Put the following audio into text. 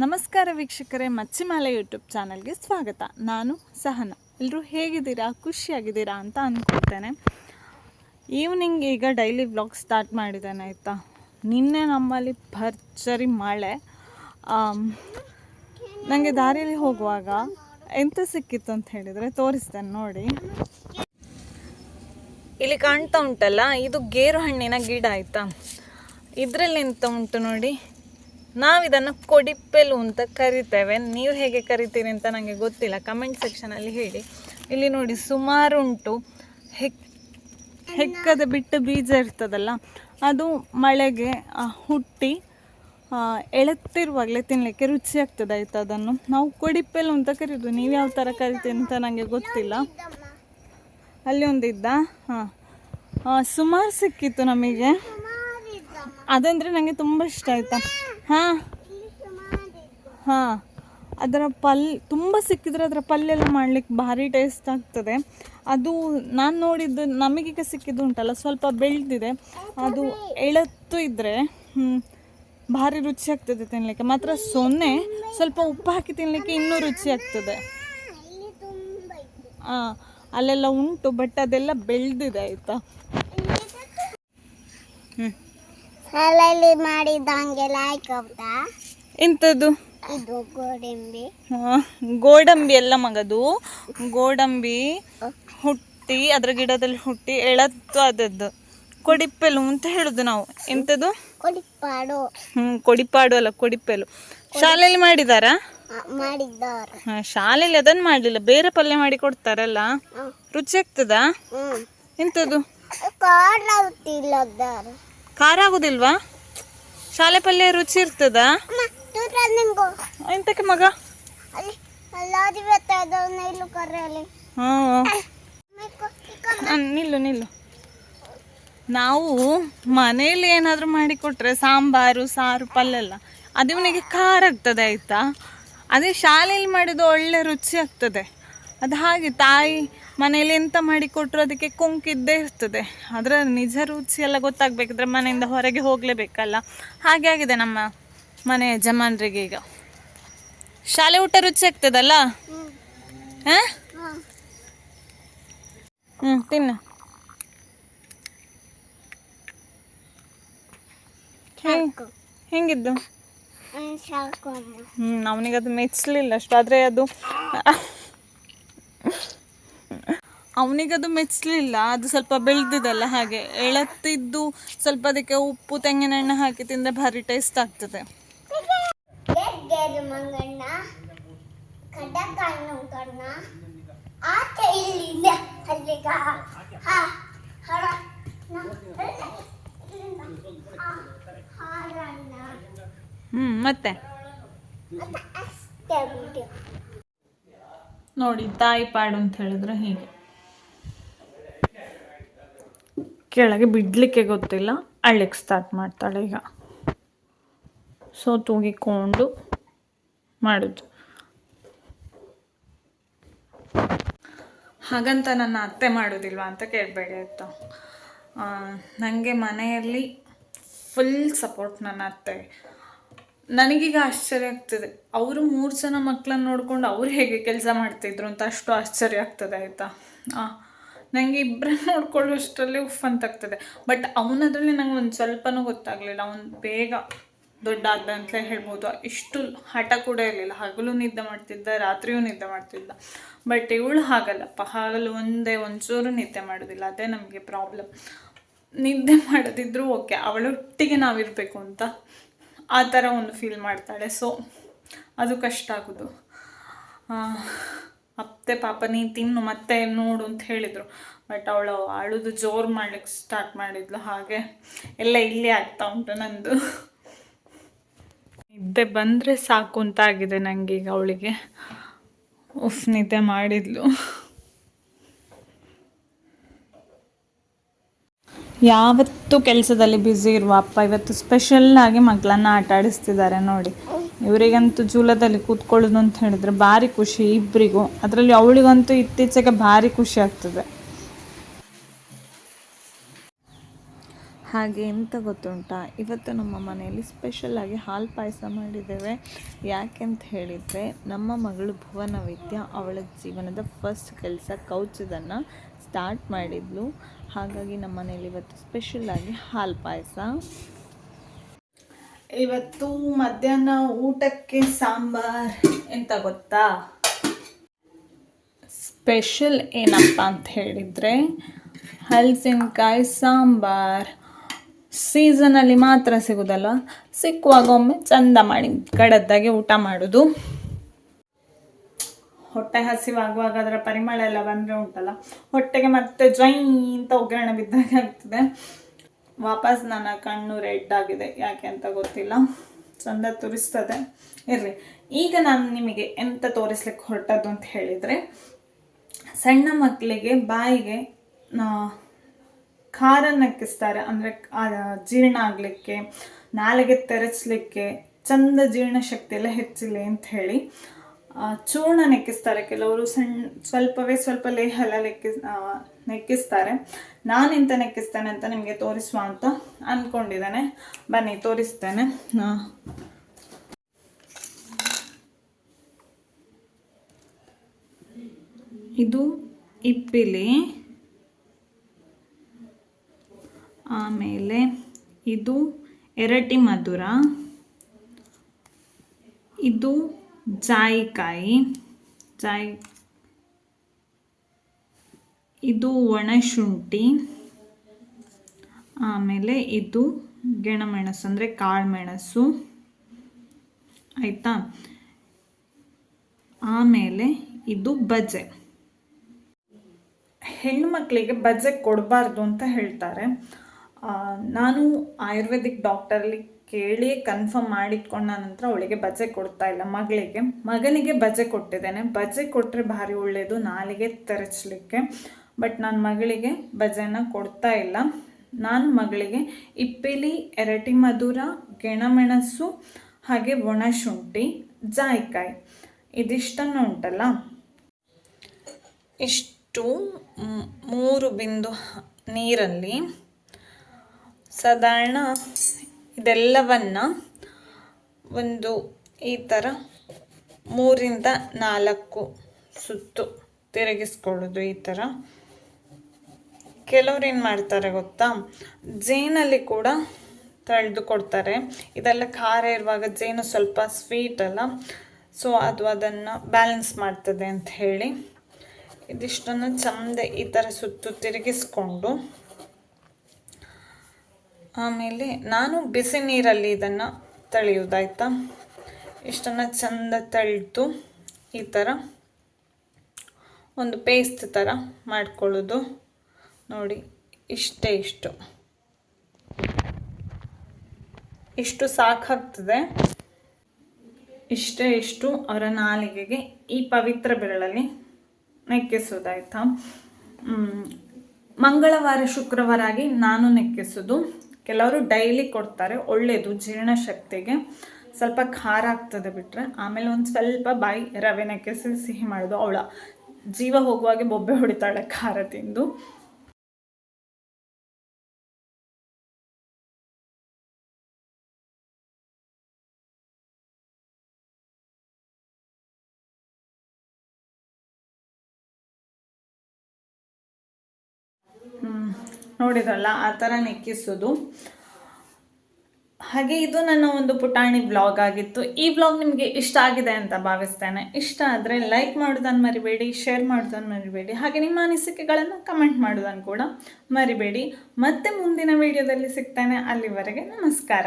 ನಮಸ್ಕಾರ ವೀಕ್ಷಕರೇ, ಮಚ್ಚಿಮಾಲೆ ಯೂಟ್ಯೂಬ್ ಚಾನಲ್ಗೆ ಸ್ವಾಗತ. ನಾನು ಸಹನ. ಎಲ್ಲರೂ ಹೇಗಿದ್ದೀರಾ? ಖುಷಿಯಾಗಿದ್ದೀರಾ ಅಂತ ಅಂದ್ಕೊಳ್ತೇನೆ ಈವ್ನಿಂಗ್ ಈಗ ಡೈಲಿ ವ್ಲಾಗ್ ಸ್ಟಾರ್ಟ್ ಮಾಡಿದ್ದೇನೆ, ಆಯಿತಾ? ನಿನ್ನೆ ನಮ್ಮಲ್ಲಿ ಭರ್ಜರಿ ಮಳೆ. ನನಗೆ ದಾರಿಯಲ್ಲಿ ಹೋಗುವಾಗ ಎಂತ ಸಿಕ್ಕಿತ್ತು ಅಂತ ಹೇಳಿದರೆ ತೋರಿಸ್ತೇನೆ, ನೋಡಿ. ಇಲ್ಲಿ ಕಾಣ್ತಾ ಉಂಟಲ್ಲ, ಇದು ಗೇರು ಹಣ್ಣಿನ ಗಿಡ, ಆಯಿತಾ? ಇದರಲ್ಲಿ ಎಂತ ಉಂಟು ನೋಡಿ? ನಾವಿದನ್ನು ಕೊಡಿಪೆಲು ಅಂತ ಕರಿತೇವೆ. ನೀವು ಹೇಗೆ ಕರಿತೀರಿ ಅಂತ ನನಗೆ ಗೊತ್ತಿಲ್ಲ. ಕಮೆಂಟ್ ಸೆಕ್ಷನಲ್ಲಿ ಹೇಳಿ. ಇಲ್ಲಿ ನೋಡಿ ಸುಮಾರು ಉಂಟು ಹೆಕ್ ಹೆಕ್ಕದ ಬಿಟ್ಟು ಬೀಜ ಇರ್ತದಲ್ಲ ಅದು ಮಳೆಗೆ ಹುಟ್ಟಿ ಎಳೆತ್ತಿರುವಾಗಲೇ ತಿನ್ನಲಿಕ್ಕೆ ರುಚಿ ಆಗ್ತದೆ ಆಯ್ತು ಅದನ್ನು. ನಾವು ಕೊಡಿಪ್ಪೆಲು ಅಂತ ಕರೀದು ನೀವು ಯಾವ ಥರ ಕರಿತೀರಿ ಅಂತ ನನಗೆ ಗೊತ್ತಿಲ್ಲ. ಅಲ್ಲಿ ಒಂದಿದ್ದ ಹಾಂ. ಸುಮಾರು ಸಿಕ್ಕಿತ್ತು ನಮಗೆ. ಅದಂದರೆ ನನಗೆ ತುಂಬ ಇಷ್ಟ ಆಯಿತಾ. ಹಾಂ. ಹಾಂ. ಅದರ ಪಲ್, ತುಂಬ ಸಿಕ್ಕಿದ್ರೆ ಅದರ ಪಲ್ಯ ಎಲ್ಲ ಮಾಡ್ಲಿಕ್ಕೆ ಭಾರಿ ಟೇಸ್ಟ್ ಆಗ್ತದೆ. ಅದು ನಾನು ನೋಡಿದ್ದು ನಮಗೀಗ ಸಿಕ್ಕಿದ್ದು ಉಂಟಲ್ಲ, ಸ್ವಲ್ಪ ಬೆಳೆದಿದೆ. ಅದು ಎಳತ್ತು ಇದ್ದರೆ ಭಾರಿ ರುಚಿ ಆಗ್ತದೆ ತಿನ್ನಲಿಕ್ಕೆ ಮಾತ್ರ ಸೊನ್ನೆ, ಸ್ವಲ್ಪ ಉಪ್ಪು ಹಾಕಿ ತಿನ್ನಲಿಕ್ಕೆ ಇನ್ನೂ ರುಚಿ ಆಗ್ತದೆ. ಹಾಂ, ಅಲ್ಲೆಲ್ಲ ಉಂಟು ಬಟ್ ಅದೆಲ್ಲ ಬೆಳೆದಿದೆ, ಆಯಿತಾ? ಹ್ಞೂ ಶಾಲೆಯಲ್ಲಿ ಮಾಡಿದಂಗೆ ಲೈಕ್ ಹೌದಾ? ಎಂಥದ್ದು ಇದು ಗೋಡಂಬಿ. ಗೋಡಂಬಿ ಎಲ್ಲ ಮಗದು. ಗೋಡಂಬಿ ಹುಟ್ಟಿ ಅದ್ರ ಗಿಡದಲ್ಲಿ ಹುಟ್ಟಿ ಎಳತ್ತು ಆದದ್ದು. ಕೊಡಿಪ್ಪೆಲು ಅಂತ ಹೇಳುದು ನಾವು. ಎಂಥದ್ದು ಕೊಡಿಪಾಡು ಹ್ಮ್ ಕೊಡಿಪಾಡು ಅಲ್ಲ ಕೊಡಿಪ್ಪೆಲು. ಶಾಲೆಯಲ್ಲಿ ಮಾಡಿದಾರಾ? ಮಾಡಿದ್ದಾರೆ. ಹಾ, ಶಾಲೆಯಲ್ಲಿ ಅದನ್ನು ಮಾಡಲಿಲ್ಲ. ಬೇರೆ ಪಲ್ಯ ಮಾಡಿ ಕೊಡ್ತಾರಲ್ಲ? ರುಚಿ ಆಗ್ತದಾ? ಎಂತದ್ದು ಎಂಥದ್ದು ಖಾರ ಆಗುದಿಲ್ವಾ ಶಾಲೆ ಪಲ್ಯ ರುಚಿ ಇರ್ತದಾ? ಎಂತಕ್ಕೆ ಮಗ? ನಿಲ್ಲು ನಿಲ್ಲು. ನಾವು ಮನೆಯಲ್ಲಿ ಏನಾದರೂ ಮಾಡಿಕೊಟ್ರೆ ಸಾಂಬಾರು ಸಾರು ಪಲ್ಯ ಎಲ್ಲ ಅದು ಇವನಿಗೆ ಖಾರ ಆಗ್ತದೆ ಆಯಿತಾ? ಅದೇ ಶಾಲೆಯಲ್ಲಿ ಮಾಡಿದ್ದು ಒಳ್ಳೆ ರುಚಿ ಆಗ್ತದೆ. ಅದು ಹಾಗೆ ತಾಯಿ ಮನೆಯಲ್ಲಿ ಎಂತ ಮಾಡಿಕೊಟ್ರು ಅದಕ್ಕೆ ಕುಂಕಿದ್ದೇ ಇರ್ತದೆ. ಅದರ ನಿಜ ರುಚಿ ಎಲ್ಲ ಗೊತ್ತಾಗಬೇಕಿದ್ರೆ ಮನೆಯಿಂದ ಹೊರಗೆ ಹೋಗಲೇಬೇಕಲ್ಲ. ಹಾಗೆ ಆಗಿದೆ ನಮ್ಮ ಮನೆ ಯಜಮಾನರಿಗೆ ಈಗ. ಶಾಲೆ ಊಟ ರುಚಿ ಆಗ್ತದಲ್ಲ? ಹಾಂ? ಹ್ಞೂ ತಿನ್ನು. ಹೆಂಗಿದ್ದು? ಹ್ಞೂ ಅವನಿಗೆ ಅದು ಮೆಚ್ಚಲಿಲ್ಲ ಅಷ್ಟು ಆದರೆ ಅದು ಅವನಿಗದು ಮೆಚ್ಚಲಿಲ್ಲ ಅದು ಸ್ವಲ್ಪ ಬೆಳೆದಿದಲ್ಲ ಹಾಗೆ. ಎಳತ್ತಿದ್ದು ಸ್ವಲ್ಪ ಅದಕ್ಕೆ ಉಪ್ಪು ತೆಂಗಿನೆಣ್ಣೆ ಹಾಕಿ ತಿಂದರೆ ಭಾರಿ ಟೇಸ್ಟ್ ಆಗ್ತದೆ. ಹ್ಮ್ ಮತ್ತೆ? ನೋಡಿ ತಾಯಿ ಪಾಡು ಅಂತ ಹೇಳಿದ್ರೆ ಹೀಗೆ. ಕೆಳಗೆ ಬಿಡಲಿಕ್ಕೆ ಗೊತ್ತಿಲ್ಲ. ಅಳ್ಳಿಕ್ಕೆ ಸ್ಟಾರ್ಟ್ ಮಾಡ್ತಾಳೆ ಈಗ. ಸೊ ತೂಗಿಕೊಂಡು ಮಾಡೋದು. ಹಾಗಂತ ನನ್ನ ಅತ್ತೆ ಮಾಡೋದಿಲ್ವಾ ಅಂತ ಕೇಳಬೇಡಿ ಆಯಿತಾ? ನನಗೆ ಮನೆಯಲ್ಲಿ ಫುಲ್ ಸಪೋರ್ಟ್ ನನ್ನ ಅತ್ತೆ. ನನಗೀಗ ಆಶ್ಚರ್ಯ ಆಗ್ತದೆ. ಅವರು ಮೂರು ಜನ ಮಕ್ಕಳನ್ನ ನೋಡ್ಕೊಂಡು ಅವ್ರು ಹೇಗೆ ಕೆಲಸ ಮಾಡ್ತಿದ್ರು ಅಂತ ಅಷ್ಟು ಆಶ್ಚರ್ಯ ಆಗ್ತದೆ ಆಯಿತಾ? ನನಗೆ ಇಬ್ಬರನ್ನ ನೋಡ್ಕೊಳ್ಳೋಷ್ಟರಲ್ಲಿ ಉಫ್ ಅಂತ ಆಗ್ತದೆ. ಬಟ್ ಅವನದ್ರಲ್ಲಿ ನಂಗೆ ಒಂದು ಸ್ವಲ್ಪನೂ ಗೊತ್ತಾಗಲಿಲ್ಲ. ಅವನು ಬೇಗ ದೊಡ್ಡ ಆದ ಅಂತಲೇ ಹೇಳ್ಬೋದು. ಇಷ್ಟು ಹಠ ಕೂಡ ಇರಲಿಲ್ಲ. ಹಗಲು ನಿದ್ದೆ ಮಾಡ್ತಿದ್ದ, ರಾತ್ರಿಯೂ ನಿದ್ದೆ ಮಾಡ್ತಿದ್ದ. ಬಟ್ ಇವಳು ಹಾಗಲ್ಲಪ್ಪ ಹಾಗಲು ಒಂದೇ ಒಂಚೂರು ನಿದ್ದೆ ಮಾಡೋದಿಲ್ಲ. ಅದೇ ನಮಗೆ ಪ್ರಾಬ್ಲಮ್ ನಿದ್ದೆ ಮಾಡೋದಿದ್ರು ಓಕೆ ಅವಳೊಟ್ಟಿಗೆ ನಾವಿರಬೇಕು ಅಂತ ಆ ಥರ ಒಂದು ಫೀಲ್ ಮಾಡ್ತಾಳೆ. ಸೊ ಅದು ಕಷ್ಟ ಆಗೋದು. ಅತ್ತೆ ಪಾಪ ನೀ ತಿನ್ನು, ಮತ್ತೆ ನೋಡು ಅಂತ ಹೇಳಿದರು. ಬಟ್ ಅವಳು ಅಳುದು ಜೋರು ಮಾಡ್ಲಿಕ್ಕೆ ಸ್ಟಾರ್ಟ್ ಮಾಡಿದ್ಲು. ಹಾಗೆ ಎಲ್ಲ ಇಲ್ಲಿ ಆಗ್ತಾ ಉಂಟು ನಂದು. ನಿದ್ದೆ ಬಂದರೆ ಸಾಕು ಅಂತ ಆಗಿದೆ ನನಗೆ ಈಗ ಅವಳಿಗೆ. ಉಫ್, ನಿದ್ದೆ ಮಾಡಿದ್ಲು. ಯಾವತ್ತು ಕೆಲಸದಲ್ಲಿ ಬ್ಯುಸಿ ಇರುವ ಅಪ್ಪ, ಇವತ್ತು ಸ್ಪೆಷಲ್ ಆಗಿ ಮಕ್ಕಳನ್ನ ಆಟ ಆಡಿಸ್ತಿದ್ದಾರೆ ನೋಡಿ. ಇವರಿಗಂತೂ ಜೂಲದಲ್ಲಿ ಕೂತ್ಕೊಳ್ಳೋದು ಅಂತ ಹೇಳಿದ್ರೆ ಭಾರಿ ಖುಷಿ ಇಬ್ಬರಿಗೂ ಅದರಲ್ಲಿ ಅವಳಿಗಂತೂ ಇತ್ತೀಚೆಗೆ ಭಾರಿ ಖುಷಿ ಆಗ್ತದೆ. ಹಾಗೆ ಎಂತ ಗೊತ್ತುಂಟಾ? ಇವತ್ತು ನಮ್ಮ ಮನೆಯಲ್ಲಿ ಸ್ಪೆಷಲಾಗಿ ಹಾಲು ಪಾಯಸ ಮಾಡಿದ್ದೇವೆ. ಯಾಕೆಂತ ಹೇಳಿದರೆ ನಮ್ಮ ಮಗಳು ಭುವನ ವಿದ್ಯಾ ಅವಳ ಜೀವನದ ಫಸ್ಟ್ ಕೆಲಸ ಕೌಚದನ್ನು ಸ್ಟಾರ್ಟ್ ಮಾಡಿದ್ಲು. ಹಾಗಾಗಿ ನಮ್ಮ ಮನೆಯಲ್ಲಿ ಇವತ್ತು ಸ್ಪೆಷಲಾಗಿ ಹಾಲು ಪಾಯಸ. ಇವತ್ತು ಮಧ್ಯಾಹ್ನ ಊಟಕ್ಕೆ ಸಾಂಬಾರ್ ಎಂತ ಗೊತ್ತಾ? ಸ್ಪೆಷಲ್ ಏನಪ್ಪ ಅಂತ ಹೇಳಿದರೆ ಹಲಸಿನಕಾಯಿ ಸಾಂಬಾರ್. ಸೀಸನಲ್ಲಿ ಮಾತ್ರ ಸಿಗೋದಲ್ಲ ಸಿಕ್ಕುವಾಗ ಒಮ್ಮೆ ಚಂದ ಮಾಡಿ ಕಡದ್ದಾಗೆ ಊಟ ಮಾಡೋದು. ಹೊಟ್ಟೆ ಹಸಿವಾಗುವಾಗ ಅದರ ಪರಿಮಳ ಎಲ್ಲ ಬಂದರೆ ಉಂಟಲ್ಲ? ಹೊಟ್ಟೆಗೆ ಮತ್ತೆ ಜೈ ಅಂತ ಒಗ್ಗರಣೆ ಬಿದ್ದಾಗ ಆಗ್ತದೆ. ವಾಪಸ್ ನನ್ನ ಕಣ್ಣು ರೆಡ್ ಆಗಿದೆ. ಯಾಕೆ ಅಂತ ಗೊತ್ತಿಲ್ಲ. ಚಂದ ತೋರಿಸ್ತದೆ. ಇರಲಿ ಈಗ ನಾನು ನಿಮಗೆ ಎಂತ ತೋರಿಸ್ಲಿಕ್ಕೆ ಹೊರಟದ್ದು ಅಂತ ಹೇಳಿದರೆ, ಸಣ್ಣ ಮಕ್ಕಳಿಗೆ ಬಾಯಿಗೆ ನಾ- ಖಾರ ನಕ್ಕಿಸ್ತಾರೆ. ಅಂದರೆ ಜೀರ್ಣ ಆಗಲಿಕ್ಕೆ, ನಾಲಿಗೆ ತೆರೆಸ್ಲಿಕ್ಕೆ, ಚಂದ ಜೀರ್ಣಶಕ್ತಿ ಎಲ್ಲ ಹೆಚ್ಚಿಲ್ಲ ಅಂತ ಹೇಳಿ. ಚೂರ್ಣ ನೆಕ್ಕಿಸ್ತಾರೆ. ಕೆಲವರು ಸಣ್ಣ ಸ್ವಲ್ಪವೇ ಸ್ವಲ್ಪ ಲೇಹ ಎಲ್ಲ ಆ, ನೆಕ್ಕಿಸ್ತಾರೆ. ನಾನು ಎಂತ ನೆಕ್ಕಿಸ್ತೇನೆ ಅಂತ ನಿಮಗೆ ತೋರಿಸುವ ಅಂತ ಅಂದ್ಕೊಂಡಿದ್ದೇನೆ ಬನ್ನಿ ತೋರಿಸ್ತೇನೆ. ಇದು ಇಪ್ಪಿಲಿ ಆಮೇಲೆ ಇದು ಎರಟಿ ಮಧುರ. ಇದು ಜಾಯಿಕಾಯಿ, ಜಾಯಿ, ಇದು ಒಣಶುಂಠಿ, ಆಮೇಲೆ ಇದು ಗೆಣಮೆಣಸು, ಅಂದರೆ ಕಾಳುಮೆಣಸು. ಆಯಿತಾ? ಆಮೇಲೆ ಇದು ಬಜೆ ಹೆಣ್ಣು ಮಕ್ಕಳಿಗೆ ಬಜೆ ಕೊಡಬಾರ್ದು ಅಂತ ಹೇಳ್ತಾರೆ. ನಾನು ಆಯುರ್ವೇದಿಕ್ ಡಾಕ್ಟರಲ್ಲಿ ಕೇಳಿ ಕನ್ಫರ್ಮ್ ಮಾಡಿಟ್ಕೊಂಡ ನಂತರ ಅವಳಿಗೆ ಬಜೆ ಕೊಡ್ತಾ ಇಲ್ಲ. ಮಗಳಿಗೆ, ಮಗನಿಗೆ ಬಜೆ ಕೊಟ್ಟಿದ್ದೇನೆ. ಬಜೆ ಕೊಟ್ಟರೆ ಭಾರಿ ಒಳ್ಳೆಯದು ನಾಲಿಗೆ ತೆರಚಲಿಕ್ಕೆ. ಬಟ್ ನಾನು ಮಗಳಿಗೆ ಬಜೆನ ಕೊಡ್ತಾ ಇಲ್ಲ. ನಾನು ಮಗಳಿಗೆ ಇಪ್ಪಿಲಿ, ಎರಟಿ ಮಧುರ, ಗೆಣಮೆಣಸು, ಹಾಗೆ ಒಣಶುಂಠಿ, ಜಾಯಿಕಾಯಿ. ಇದಿಷ್ಟನ್ನು ಉಂಟಲ್ಲ? ಇಷ್ಟು ಮೂರು ಬಿಂದು ನೀರಲ್ಲಿ. ಸಾಧಾರಣ ಇದೆಲ್ಲವನ್ನ ಒಂದು ಈ ಥರ ಮೂರಿಂದ ನಾಲ್ಕು ಸುತ್ತು ತಿರುಗಿಸ್ಕೊಳ್ಳೋದು ಈ ಥರ ಕೆಲವ್ರು ಏನು ಮಾಡ್ತಾರೆ ಗೊತ್ತಾ? ಜೇನಲ್ಲಿ ಕೂಡ ತಳೆದು ಕೊಡ್ತಾರೆ. ಇದೆಲ್ಲ ಖಾರ ಇರುವಾಗ ಜೇನು ಸ್ವಲ್ಪ ಸ್ವೀಟ್ ಅಲ್ಲ. ಸೊ ಅದು ಅದನ್ನು ಬ್ಯಾಲೆನ್ಸ್ ಮಾಡ್ತದೆ ಅಂತ ಹೇಳಿ. ಇದಿಷ್ಟನ್ನು ಚಂದ ಈ ಥರ ಸುತ್ತು ತಿರುಗಿಸ್ಕೊಂಡು ಆಮೇಲೆ ನಾನು ಬಿಸಿ ನೀರಲ್ಲಿ ಇದನ್ನು ತಳಿಯೋದಾಯ್ತಾ ಇಷ್ಟನ್ನು ಚೆಂದ ತಳಿತು ಈ ಥರ ಒಂದು ಪೇಸ್ಟ್ ಥರ ಮಾಡ್ಕೊಳ್ಳೋದು. ನೋಡಿ, ಇಷ್ಟೇ ಇಷ್ಟು. ಇಷ್ಟು ಸಾಕಾಗ್ತದೆ. ಇಷ್ಟೇ ಇಷ್ಟು ಅವರ ನಾಲಿಗೆಗೆ ಈ ಪವಿತ್ರ ಬೆರಳಲ್ಲಿ ನೆಕ್ಕಿಸೋದಾಯ್ತಾ? ಮಂಗಳವಾರ, ಶುಕ್ರವಾರ ಆಗಿ ನಾನು ನೆಕ್ಕಿಸೋದು. ಕೆಲವರು ಡೈಲಿ ಕೊಡ್ತಾರೆ ಒಳ್ಳೆಯದು ಜೀರ್ಣಶಕ್ತಿಗೆ. ಸ್ವಲ್ಪ ಖಾರ ಆಗ್ತದೆ ಬಿಟ್ಟರೆ ಆಮೇಲೆ ಒಂದು ಸ್ವಲ್ಪ ಬಾಯಿ ರವೆನ ಕೆಸಿ ಸಿಹಿ ಮಾಡೋದು ಅವಳ. ಜೀವ ಹೋಗುವಾಗೆ ಬೊಬ್ಬೆ ಹೊಡಿತಾಳೆ ಖಾರ ತಿಂದು. ನೋಡಿದ್ರಲ್ಲ ಆ ಥರ ನೆಕ್ಕಿಸೋದು. ಹಾಗೆ ಇದು ನನ್ನ ಒಂದು ಪುಟಾಣಿ ಬ್ಲಾಗ್ ಆಗಿತ್ತು. ಈ ಬ್ಲಾಗ್ ನಿಮಗೆ ಇಷ್ಟ ಆಗಿದೆ ಅಂತ ಭಾವಿಸ್ತೇನೆ. ಇಷ್ಟ ಆದರೆ ಲೈಕ್ ಮಾಡೋದನ್ನು ಮರಿಬೇಡಿ ಶೇರ್ ಮಾಡೋದನ್ನು ಮರಿಬೇಡಿ, ಹಾಗೆ ನಿಮ್ಮ ಅನಿಸಿಕೆಗಳನ್ನು ಕಮೆಂಟ್ ಮಾಡೋದನ್ನು ಕೂಡ ಮರಿಬೇಡಿ. ಮತ್ತೆ ಮುಂದಿನ ವಿಡಿಯೋದಲ್ಲಿ ಸಿಗ್ತೇನೆ. ಅಲ್ಲಿವರೆಗೆ ನಮಸ್ಕಾರ.